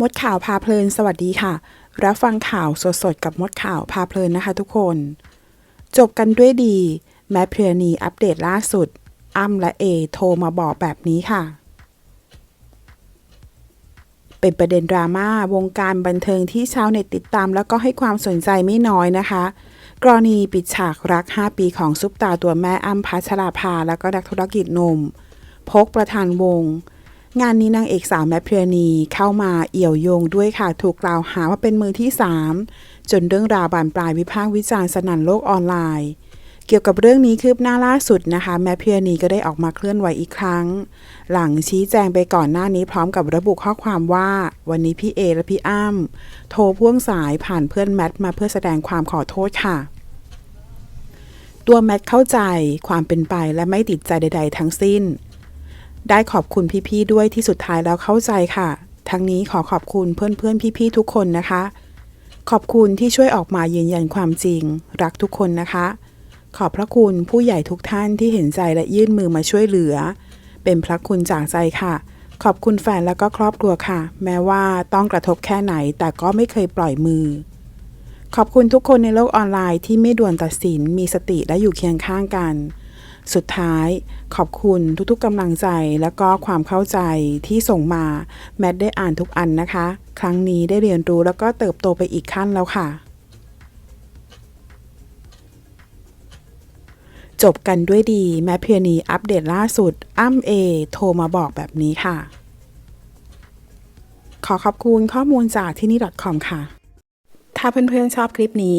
มดข่าวพาเพลิน สวัสดีค่ะ รับฟังข่าวสดๆ กับมดข่าวพาเพลินนะคะทุกคน จบกันด้วยดี แม้เพลียนีอัปเดตล่าสุด อ้ำและเอโทรมาบอกแบบนี้ค่ะ เป็นประเด็นดราม่าวงการบันเทิงที่ชาวเน็ตติดตาม แล้วก็ให้ความสนใจไม่น้อยนะคะ กรณีปิดฉากรัก 5 ปีของซุปตาตัวแม่อ้ำพัชราภา แล้วก็นักธุรกิจนม พกประธานวง งานนี้นางเอกสาวแมทเพรียนีเข้ามาเอี่ยวโยงด้วยค่ะ ถูกกล่าวหาว่าเป็นมือที่ 3 จนเรื่องราวบานปลายวิพากษ์วิจารณ์สนั่นโลกออนไลน์ เกี่ยวกับเรื่องนี้คืบหน้าล่าสุดนะคะ แมทเพรียนีก็ได้ออกมาเคลื่อนไหวอีกครั้ง หลังชี้แจงไปก่อนหน้านี้พร้อมกับระบุข้อความว่า วันนี้พี่เอและพี่อ้ำโทรพ่วงสายผ่านเพื่อนแมทมาเพื่อแสดงความขอโทษค่ะตัวแมทเข้าใจความเป็นไปและไม่ติดใจใด ๆ ทั้งสิ้น ได้ขอบคุณพี่ๆด้วยที่สุดท้ายแล้วเข้าใจค่ะ ทั้งนี้ขอขอบคุณเพื่อนๆพี่ๆทุกคนนะคะ ขอบคุณที่ช่วยออกมายืนยันความจริง รักทุกคนนะคะ ขอบพระคุณผู้ใหญ่ทุกท่านที่เห็นใจและยื่นมือมาช่วยเหลือ เป็นพระคุณจากใจค่ะ ขอบคุณแฟนและก็ครอบครัวค่ะ แม้ว่าต้องกระทบแค่ไหนแต่ก็ไม่เคยปล่อยมือ ขอบคุณทุกคนในโลกออนไลน์ที่ไม่ด่วนตัดสินมีสติและอยู่เคียงข้างกัน สุดท้ายขอบคุณทุกๆกำลังใจและก็ความเข้าใจที่ส่งมา แมทได้อ่านทุกอันนะคะ ครั้งนี้ได้เรียนรู้แล้วก็เติบโตไปอีกขั้นแล้วค่ะ จบกันด้วยดี แม้เพียนีอัปเดตล่าสุด อ้ำเอโทรมาบอกแบบนี้ค่ะ ขอขอบคุณข้อมูลจากที่นี่ .com ค่ะ ถ้าเพื่อนๆชอบคลิปนี้